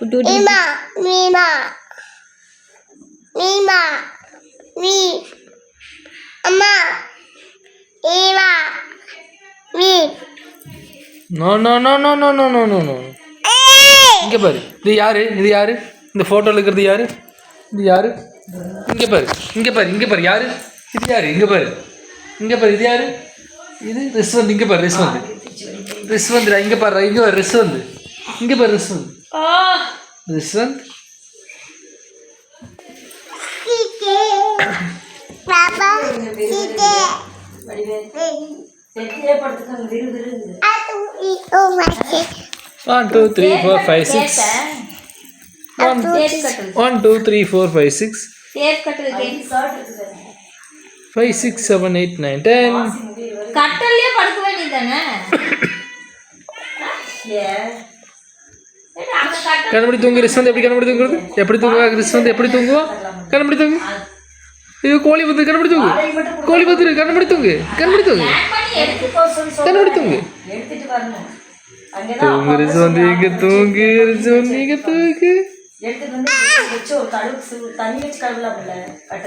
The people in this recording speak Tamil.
குட்டி மீமா மீமா மீமா மீ அம்மா ஈவா me no no no no no no no no no இங்கே பாரு. இது யாரு? இது யாரு? இந்த ஃபோட்டோவில் இருக்கிறது யாரு? இது யாரு? இங்கே பாரு. இங்கே பாரு. இங்கே பாரு. யாரு? இது யாரு? இங்கே பாரு. இங்கே பாரு. இது யாரு? இது ரிஸ்வந்த். இங்கே பாரு ரிஸ்வந்த். ரிஸ்வந்த்ரா இங்கே பாரு இங்கே பாரு ரிஸ்வந்த். இங்கே பாரு Riswanth. Listen. Papa, One, two, three, four, five, six. One, two, three, four, five, six. Five six seven eight nine ten ಕಟ್ಟಲ್ಲೇ ಪಡ್ಕೋಬೇಕಿದ್ದಾನೆ கண்படி தூங்கு ரிஸ்வந்த் எப்படி கண்படி தூங்குறது? எப்படி தூங்குவா? ரிஸ்வந்த் எப்படி தூங்குவா? கண்படி தூங்கு. இது கோழி பத்து கண்படி தூங்கு. கோழி பத்து கண்படி தூங்கு. கண்படி தூங்கு. கண்படி தூங்கு. தூங்கு